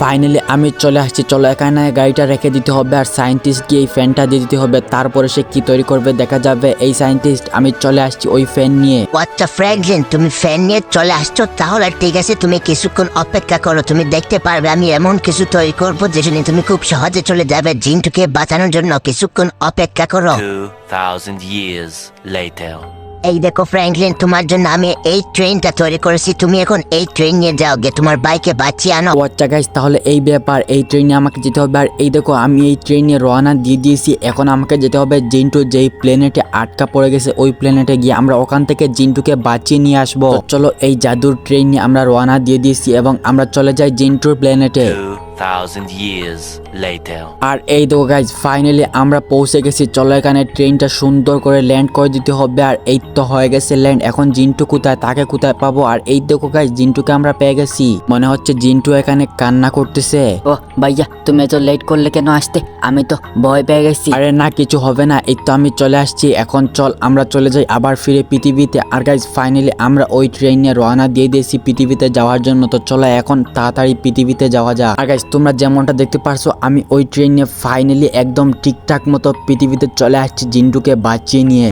Finally আমি চলে আসছি। চলো এখানে গাড়িটা রেখে দিতে হবে আর সায়েন্টিস্ট গিয়ে এই ফ্যানটা দিয়ে দিতে হবে। তারপরে সে কি তৈরি করবে দেখা যাবে। এই সায়েন্টিস্ট আমি চলে আসছি ওই ফ্যান নিয়ে। আচ্ছা ফ্র্যাঙ্কলিন তুমি ফ্যান নিয়ে চলে আসছো? তাহলে ঠিক আছে তুমি কিছুক্ষণ অপেক্ষা করো। তুমি দেখতে পারবে আমি এমন কিছু তৈরি করব যেখানে তুমি খুব সহজে চলে যাবে। জিনটুকে বাঁচানোর জন্য কিছুক্ষণ অপেক্ষা করো। 2,000 years later. এই দেখো ফ্র্যাঙ্কলিন তোমার জন্য আমি এই ট্রেনটা তৈরি করেছি। তুমি এখন এই ট্রেন নিয়ে যাও গে তোমার বাইকে বাঁচিয়ে আনো। আচ্ছা গাইস তাহলে এই ব্যাপার, এই ট্রেনে আমাকে যেতে হবে। আর এই দেখো, আমি এই ট্রেনে রওনা দিয়ে দিয়েছি। এখন আমাকে যেতে হবে জিন্টু, যেই প্লেনেটে আটকা পড়ে গেছে, ওই প্লেনেটে গিয়ে আমরা ওখান থেকে জিন্টুকে বাঁচিয়ে নিয়ে আসব। চলো, এই জাদুর ট্রেন নিয়ে আমরা রওনা দিয়ে দিয়েছি এবং আমরা চলে যাই জিন্টুর প্লেনেটে 2,000 years later. আর এই দেখো গাইজ ফাইনালি আমরা পৌঁছে গেছি। চলো এখানে ট্রেনটা সুন্দর করে ল্যান্ড করে দিতে হবে। আর এই তো হয়ে গেছে ল্যান্ড এখন জিন্টু কোথায়? তাকে কোথায় পাবো? আর এই দেখো গাইজ জিন্টুকে আমরা পেয়ে গেছি। মনে হচ্ছে জিন্টু এখানে কান্না করতেছে। ও ভাইয়া তুমি এত লেট করলে কেন আসতে? আমি তো ভয় পেয়ে গেছি। আরে না কিছু হবে না। এই তো আমি চলে আসছি। এখন চল আমরা চলে যাই আবার ফিরে পৃথিবীতে। আর গাইজ ফাইনালি আমরা ওই ট্রেনে রওনা দিয়ে দিয়েছি পৃথিবীতে যাওয়ার জন্য। তো চলো এখন তাড়াতাড়ি পৃথিবীতে যাওয়া যাক। আর গাইজ তোমরা যেমনটা দেখতে পারছ, আমি ওই ট্রেনে ফাইনালি একদম ঠিকঠাক মতো পৃথিবীতে চলে আসছি জিন্টুকে বাঁচিয়ে নিয়ে।